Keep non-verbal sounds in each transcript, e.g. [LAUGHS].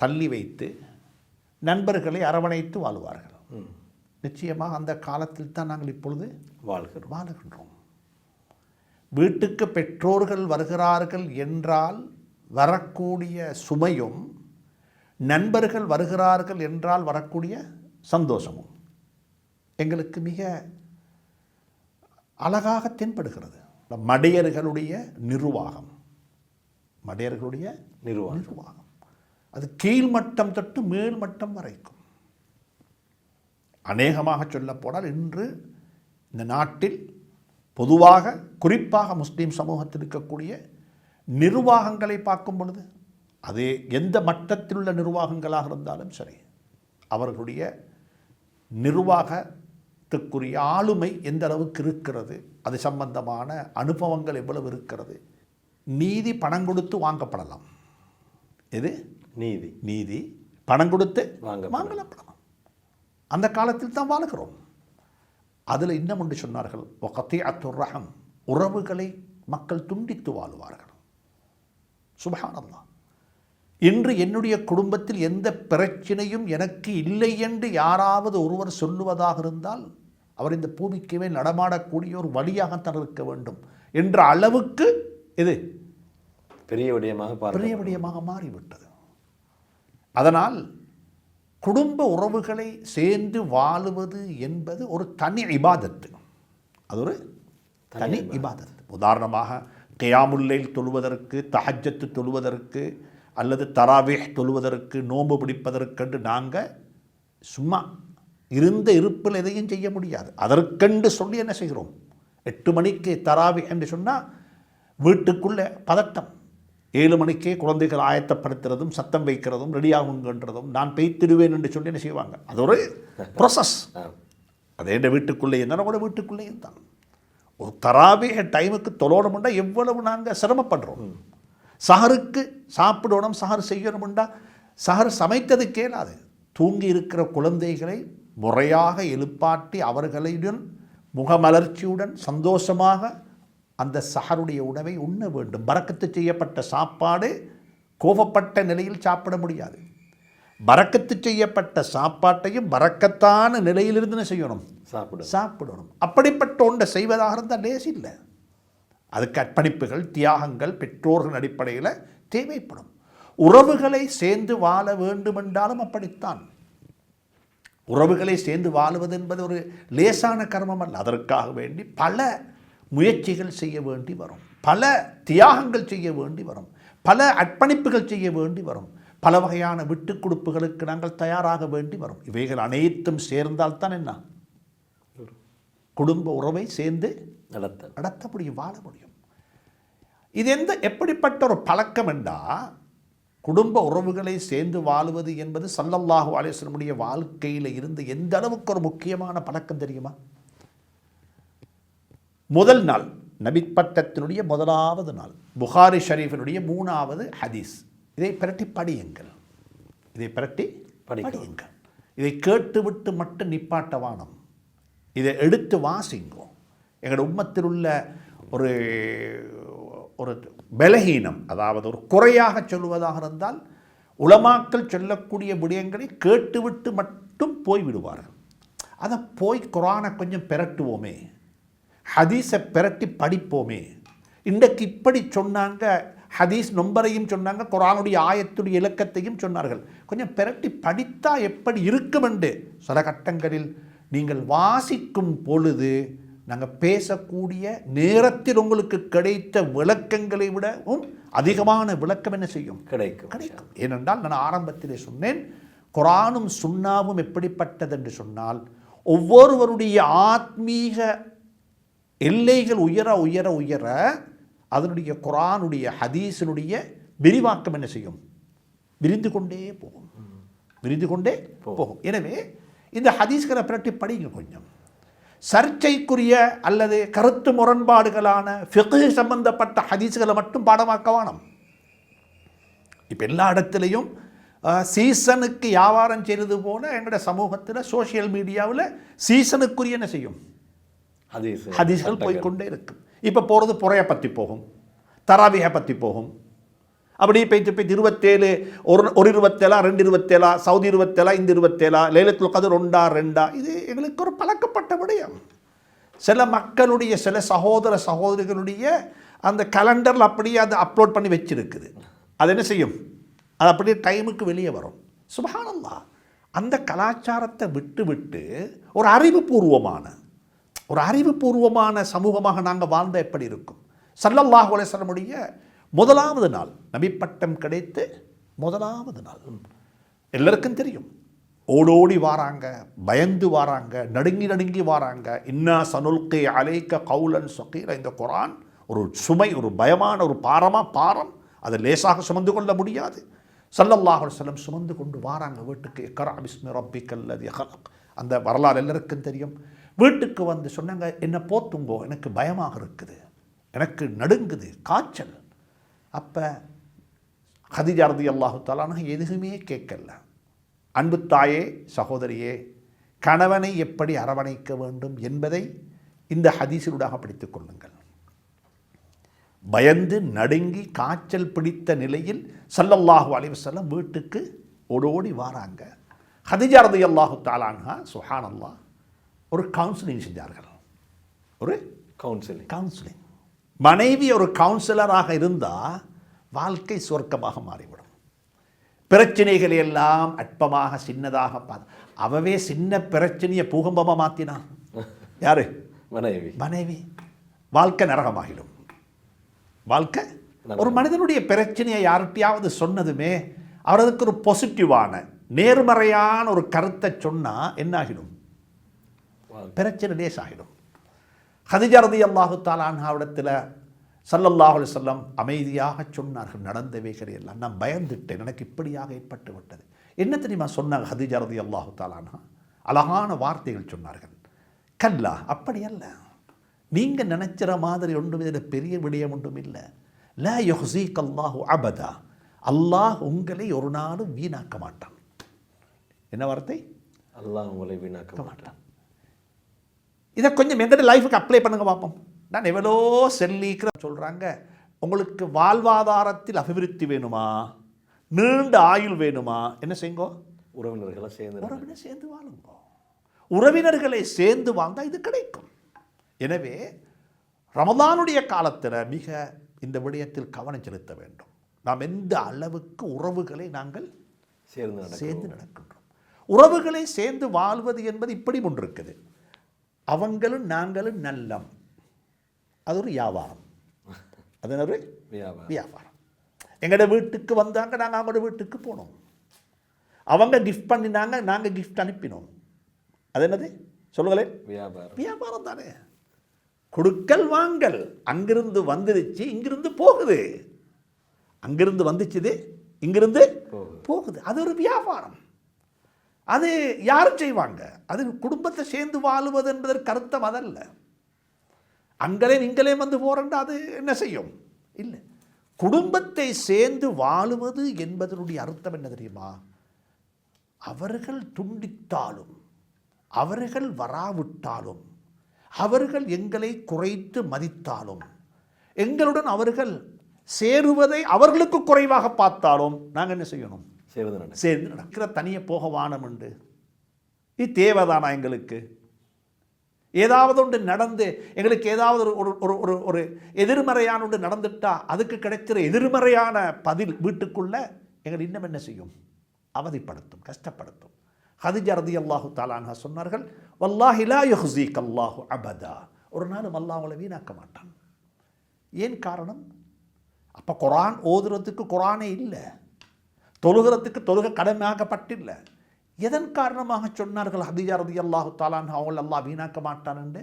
தள்ளி வைத்து நண்பர்களை அரவணைத்து வாழுவார்கள். நிச்சயமாக அந்த காலத்தில் தான் நாங்கள் இப்பொழுது வாழ்கிறோம். வாழுகின்றோம். வீட்டுக்கு பெற்றோர்கள் வருகிறார்கள் என்றால் வரக்கூடிய சுமையும் நண்பர்கள் வருகிறார்கள் என்றால் வரக்கூடிய சந்தோஷமும் எங்களுக்கு மிக அழகாக தென்படுகிறது. மடையர்களுடைய நிர்வாகம். மடையர்களுடைய நிர்வாகம். நிர்வாகம். அது கீழ்மட்டம் தொட்டு மேல்மட்டம் வரைக்கும். அநேகமாக சொல்லப் போனால் இன்று இந்த நாட்டில் பொதுவாக குறிப்பாக முஸ்லீம் சமூகத்தில் இருக்கக்கூடிய நிர்வாகங்களை பார்க்கும் பொழுது அது எந்த மட்டத்தில் உள்ள நிர்வாகங்களாக இருந்தாலும் சரி அவர்களுடைய நிர்வாகத்துக்குரிய ஆளுமை எந்த அளவுக்கு இருக்கிறது அது சம்பந்தமான அனுபவங்கள் எவ்வளவு இருக்கிறது நீதி பணம் கொடுத்து வாங்கப்படலாம். எது? நீதி. நீதி. பணம் கொடுத்து வாங்கப்படலாம். வாங்கப்படலாம் அந்த காலத்தில் தான் வாழுகிறோம். அதில் இன்னும் ஒன்று சொன்னார்கள் ஒகத்தி அத்துரகம் உறவுகளை மக்கள் துண்டித்து வாழுவார்கள். சுபஹானல்லாஹ். இன்று என்னுடைய குடும்பத்தில் எந்த பிரச்சனையும் எனக்கு இல்லை என்று யாராவது ஒருவர் சொல்லுவதாக இருந்தால் அவர் இந்த பூமிக்கு மேல் நடமாடக்கூடிய ஒரு வழியாகத்தான் இருக்க வேண்டும் என்ற அளவுக்கு இது பெரிய விடயமாக பெரிய விடயமாக மாறிவிட்டது. அதனால் குடும்ப உறவுகளை சேர்ந்து வாழுவது என்பது ஒரு தனி இபாதத்து. அது ஒரு தனி இபாதத்து. உதாரணமாக கியாமுல்லைல் தொழுவதற்கு தஹஜத்து தொழுவதற்கு அல்லது தராவேஹ் தொழுவதற்கு நோன்பு பிடிப்பதற்கென்று நாங்கள் சும்மா இருந்த இருப்பில் எதையும் செய்ய முடியாது. அதற்கென்று சொல்லி என்ன செய்கிறோம்? எட்டு மணிக்கு தராவி என்று சொன்னால் வீட்டுக்குள்ளே பதட்டம். ஏழு மணிக்கே குழந்தைகள் ஆயத்தப்படுத்துறதும் சத்தம் வைக்கிறதும் ரெடியாகுங்கன்றதும் நான் பெய்த்திடுவேன் என்று சொல்லி என்ன செய்வாங்க? அது ஒரு ப்ரொசஸ். [LAUGHS] அதே இந்த வீட்டுக்குள்ளேயே என்னோட வீட்டுக்குள்ளேயும் தான். ஒரு தராவிக டைமுக்கு தொழணும்னா எவ்வளவு நாங்கள் சிரமப்படுறோம்? சஹருக்கு சாப்பிடணும் சஹர் செய்யணும்னா சஹர் சமைத்தது கேளாது தூங்கி இருக்கிற குழந்தைகளை முறையாக எழுப்பாட்டி அவர்களுடன் முகமலர்ச்சியுடன் சந்தோஷமாக அந்த சஹருடைய உணவை உண்ண வேண்டும். பறக்கத்து செய்யப்பட்ட சாப்பாடு கோபப்பட்ட நிலையில் சாப்பிட முடியாது. பறக்கத்து செய்யப்பட்ட சாப்பாட்டையும் பறக்கத்தான நிலையிலிருந்து என்ன செய்யணும்? சாப்பிடும் சாப்பிடணும். அப்படிப்பட்ட ஒன்றை செய்வதாக இருந்தால் லேஸ் இல்லை. அதுக்கு அர்ப்பணிப்புகள் தியாகங்கள் பெற்றோர்கள் அடிப்படையில் தேவைப்படும். உறவுகளை சேர்ந்து வாழ வேண்டுமென்றாலும் அப்படித்தான். உறவுகளை சேர்ந்து வாழுவது என்பது ஒரு லேசான கர்மம் அல்ல. அதற்காக வேண்டி பல முயற்சிகள் செய்ய வேண்டி வரும். பல தியாகங்கள் செய்ய வேண்டி வரும். பல அர்ப்பணிப்புகள் செய்ய வேண்டி வரும். பல வகையான விட்டுக் கொடுப்புகளுக்கு நாங்கள் தயாராக வேண்டி வரும். இவைகள் அனைத்தும் சேர்ந்தால்தான் என்ன? குடும்ப உறவை சேர்ந்து நடத்த. நடத்த முடியும் வாழ முடியும். இது எந்த எப்படிப்பட்ட ஒரு பழக்கம் என்றா குடும்ப உறவுகளை சேர்ந்து வாழுவது என்பது சல்லல்லாஹு அலிஸ்லமுடைய வாழ்க்கையில் இருந்து எந்த அளவுக்கு ஒரு முக்கியமான பழக்கம் தெரியுமா? முதல் நாள் நபிப்பட்டத்தினுடைய முதலாவது நாள் புகாரி ஷரீஃபினுடைய மூணாவது ஹதீஸ். இதை பிரட்டி படியுங்கள். இதை பிரட்டி. படியுங்கள். இதை கேட்டுவிட்டு மட்டும் நிப்பாட்ட வானம். இதை எடுத்து வாசிங்கோ. எங்களோட உம்மத்தில் உள்ள ஒரு ஒரு பலகீனம் அதாவது ஒரு குறையாக சொல்லுவதாக இருந்தால் உலமாக்கள் சொல்லக்கூடிய விடயங்களை கேட்டுவிட்டு மட்டும் போய் விடுவார்கள் அதை போய் குரானை கொஞ்சம் பிரட்டுவோமே. ஹதீஸை பிரட்டி படிப்போமே. இன்றைக்கு இப்படி சொன்னாங்க ஹதீஸ் நொம்பரையும் சொன்னாங்க குரானுடைய ஆயத்துடைய இலக்கத்தையும் சொன்னார்கள். கொஞ்சம் பிரட்டி படித்தா எப்படி இருக்கும் என்று சில கட்டங்களில் நீங்கள் வாசிக்கும் பொழுது நாங்கள் பேசக்கூடிய நேரத்தில் உங்களுக்கு கிடைத்த விளக்கங்களை விடவும் அதிகமான விளக்கம் என்ன செய்யும்? கிடைக்கும். கிடைக்கும். ஏனென்றால் நான் ஆரம்பத்திலே சொன்னேன் குரானும் சுண்ணாவும் எப்படிப்பட்டது என்று சொன்னால் ஒவ்வொருவருடைய ஆத்மீக எல்லைகள் உயர உயர உயர அதனுடைய குரானுடைய ஹதீஸினுடைய விரிவாக்கம் என்ன செய்யும்? விரிந்து கொண்டே போகும். விரிந்து கொண்டே போகும். எனவே இந்த ஹதீஸ்களை பிரட்டி படிங்க கொஞ்சம். சர்ச்சைக்குரிய அல்லது கருத்து முரண்பாடுகளான ஃபிqh சம்பந்தப்பட்ட ஹதீஸ்களை மட்டும் பாடமாக்க வேணும். இப்போ எல்லா இடத்துலையும் சீசனுக்கு வியாபாரம் செய்கிறது போல எங்களோட சமூகத்தில் சோஷியல் மீடியாவில் சீசனுக்குரிய என்ன செய்யும்? ஹதீஸ்கள் போய்க்கொண்டே இருக்கும். இப்போ போகிறது புறையை பற்றி போகும். தராவிகை பற்றி போகும். அப்படி போய்த்து போய்த்து இருபத்தேழு ஒரு ஒரு இருபத்தேழா ரெண்டு இருபத்தேழா சவுதி இருபத்தேழா இந்த இருபத்தேழா லேலத்தில் கதிர் ஒன்றா ரெண்டா இது எங்களுக்கு ஒரு பழக்கப்பட்ட விடயம். சில மக்களுடைய சில சகோதர சகோதரிகளுடைய அந்த கலண்டரில் அப்படியே அதை அப்லோட் பண்ணி வச்சிருக்குது. அது என்ன செய்யும்? அது அப்படியே டைமுக்கு வெளியே வரும். சுபஹானல்லா அந்த கலாச்சாரத்தை விட்டு விட்டு ஒரு அறிவுபூர்வமான ஒரு அறிவுபூர்வமான சமூகமாக நாங்கள் வாழ்ந்த எப்படி இருக்கும்? சல்லல்லாஹு அலைஹிஸ்ஸலமுடைய முதலாவது நாள் நபிப்பட்டம் கிடைத்து முதலாவது நாள். எல்லாருக்கும் தெரியும். ஓடோடி வாராங்க பயந்து வாராங்க நடுங்கி நடுங்கி வாராங்க. இன்னா சனுல்கே அலைக்க கவுலன் சொக்கீர இந்த குரான் ஒரு சுமை ஒரு பயமான ஒரு பாரமாக பாரம். அதை லேசாக சுமந்து கொள்ள முடியாது. சல்லல்லாஹு செல்லம் சுமந்து கொண்டு வாராங்க வீட்டுக்கு. இக்ரா பிஸ்மி ரப்பிக்கல்லதி ஹலக். அந்த வரலாறு எல்லாருக்கும் தெரியும். வீட்டுக்கு வந்து சொன்னாங்க என்னை போத்துங்கோ எனக்கு பயமாக இருக்குது. எனக்கு நடுங்குது காய்ச்சல். அப்போ ஹதிஜாரதி அல்லாஹு தாலான எதுவுமே கேட்கல. அன்பு தாயே சகோதரியே கணவனை எப்படி அரவணைக்க வேண்டும் என்பதை இந்த ஹதீசிலூடாக படித்துக் கொள்ளுங்கள். பயந்து நடுங்கி காய்ச்சல் பிடித்த நிலையில் சல்லல்லாஹு அலைஹி வீட்டுக்கு ஓடோடி வாராங்க. ஹதிஜாரதி அல்லாஹு தாலான்ஹா சுஹான் அல்லாஹ் ஒரு கவுன்சிலிங் செஞ்சார்கள். ஒரு கவுன்சிலிங் கவுன்சிலிங் மனைவி ஒரு கவுன்சிலராக இருந்தால் வாழ்க்கை சுவர்க்கமாக மாறிவிடும். பிரச்சனைகளை எல்லாம் அற்பமாக சின்னதாக பார்த்து அவவே சின்ன பிரச்சனையை பூகம்பமாக மாற்றினான் [LAUGHS] யாரு? மனைவி. மனைவி. வாழ்க்கை நரகமாகிடும். வாழ்க்கை ஒரு மனிதனுடைய பிரச்சனையை யார்கிட்டயாவது சொன்னதுமே அவருக்கு ஒரு பாசிட்டிவான நேர்மறையான ஒரு கருத்தை சொன்னால் என்ன ஆகிடும் பிரச்சனை லேசாகிடும் ஹதிஜா ரதி அல்லாஹு தாலான்ஹாவிடத்தில் சல்லல்லாஹு செல்லம் அமைதியாக சொன்னார்கள். நடந்தவைகளை எல்லாம் நான் பயந்துட்டேன். எனக்கு இப்படியாக ஏற்பட்டு விட்டது. என்ன தெரியுமா சொன்னாங்க ஹதிஜரதி அல்லாஹு தாலான்ஹா அழகான வார்த்தைகள் சொன்னார்கள். கல்லா அப்படி அல்ல நீங்கள் நினைச்சிற மாதிரி ஒன்றும் இதில் பெரிய விடயம் ஒன்றும் இல்லை. ல யொஹசி கல்லாஹு அபதா. அல்லாஹ் உங்களை ஒரு நாளும் வீணாக்க மாட்டான். என்ன வார்த்தை? அல்லாஹ் உங்களை வீணாக்க மாட்டான். இதை கொஞ்சம் எங்கட லைஃபுக்கு அப்ளை பண்ணுங்க பார்ப்போம் நான் எவ்வளோ செல்லீக்கிற சொல்கிறாங்க உங்களுக்கு வாழ்வாதாரத்தில் அபிவிருத்தி வேணுமா? நீண்ட ஆயுள் வேணுமா? என்ன செய்யுங்கோ? உறவினர்களை சேர்ந்து உறவினர் சேர்ந்து வாழுங்கோ. உறவினர்களை சேர்ந்து வாழ்ந்தால் இது கிடைக்கும். எனவே ரமதானுடைய காலத்தில் மிக இந்த விடயத்தில் கவனம் செலுத்த வேண்டும். நாம் எந்த அளவுக்கு உறவுகளை நாங்கள் சேர்ந்து சேர்ந்து நடக்கின்றோம். உறவுகளை சேர்ந்து வாழ்வது என்பது இப்படி ஒன்று இருக்குது. அவங்களும் நாங்களும் நல்லம். அது ஒரு வியாபாரம். அது என்ன ஒரு வியாபாரம். எங்களோட வீட்டுக்கு வந்தாங்க நாங்கள் அவங்களோட வீட்டுக்கு போனோம். அவங்க கிஃப்ட் பண்ணினாங்க நாங்கள் கிஃப்ட் அனுப்பினோம். அது என்னது? சொல்லுங்களேன் வியாபாரம். வியாபாரம் தானே. கொடுக்கல் வாங்கல். அங்கிருந்து வந்துருச்சு இங்கிருந்து போகுது. அங்கிருந்து வந்துச்சுது இங்கிருந்து. போகுது. அது ஒரு வியாபாரம். அது யாரும் செய்வாங்க. அது குடும்பத்தை சேர்ந்து வாழுவது என்பதற்கு அர்த்தம் அதல்ல. அங்களே நீங்களே வந்து போறேன்டா அது என்ன செய்யும்? இல்லை. குடும்பத்தை சேர்ந்து வாழுவது என்பதனுடைய அர்த்தம் என்ன தெரியுமா? அவர்கள் துண்டித்தாலும் அவர்கள் வராவிட்டாலும் அவர்கள் எங்களை குறைத்து மதித்தாலும் எங்களுடன் அவர்கள் சேருவதை அவர்களுக்கு குறைவாக பார்த்தாலும் நாங்கள் என்ன செய்யணும்? சேர்ந்து சேர்ந்து நடக்கிற தனியே போக வானம் உண்டு. இது தேவைதானா எங்களுக்கு? ஏதாவது ஒன்று நடந்து எங்களுக்கு ஏதாவது ஒரு ஒரு ஒரு ஒரு ஒரு எதிர்மறையான ஒன்று நடந்துட்டா அதுக்கு கிடைக்கிற எதிர்மறையான பதில் வீட்டுக்குள்ளே எங்களை இன்னும் என்ன செய்யும்? அவதிப்படுத்தும் கஷ்டப்படுத்தும். ஹதிஜா ரதி அல்லாஹு தாலான்ஹா சொன்னார்கள் வல்லாஹிலா லா அல்லாஹு அபதா. ஒரு நாளும் அல்லாஹ் அவளை வீணாக்க மாட்டான். ஏன் காரணம்? அப்போ குரான் ஓதுறதுக்கு குரானே இல்லை. தொழுகிறதுக்கு தொழுக கடமையாக்கப்பட்டில்லை. எதன் காரணமாக சொன்னார்கள்? ஹதிஜா ரதி அல்லாஹு தாலான் அவள் அல்லாஹ் வீணாக்க மாட்டான் என்று?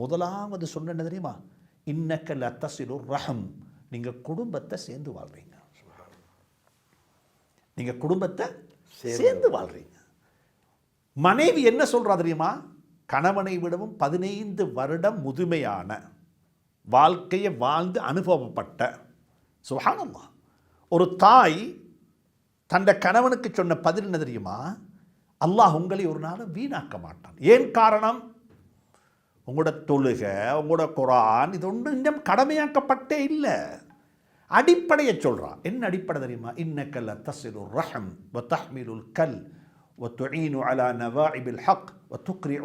முதலாவது சொன்ன தெரியுமா? இன்னக்க லத்தசிலு ரஹம். நீங்கள் குடும்பத்தை சேர்ந்து வாழ்றீங்க. நீங்கள் குடும்பத்தை சேர்ந்து வாழ்றீங்க. மனைவி என்ன சொல்றா தெரியுமா? கணவனை விடவும் பதினைந்து வருடம் முதுமையான வாழ்க்கையை வாழ்ந்து அனுபவப்பட்ட. சுஹானல்லா ஒரு தாய் தந்த கணவனுக்கு சொன்ன பதில் என்ன தெரியுமா? அல்லாஹ் உங்களை ஒரு நாளும் வீணாக்க மாட்டான். ஏன் காரணம்? உங்களோட தொழுகை உங்களோட குரான் இது ஒன்று இன்னும் கடமையாக்கப்பட்டே இல்லை. அடிப்படையை சொல்கிறான் என்ன அடிப்படை தெரியுமா? இன்னக்கல்ல தசிலு ரஹம் வ உல் கல் ஒ தொழினு அலா நவாஇபில் ஹக் ஒ துக்ரி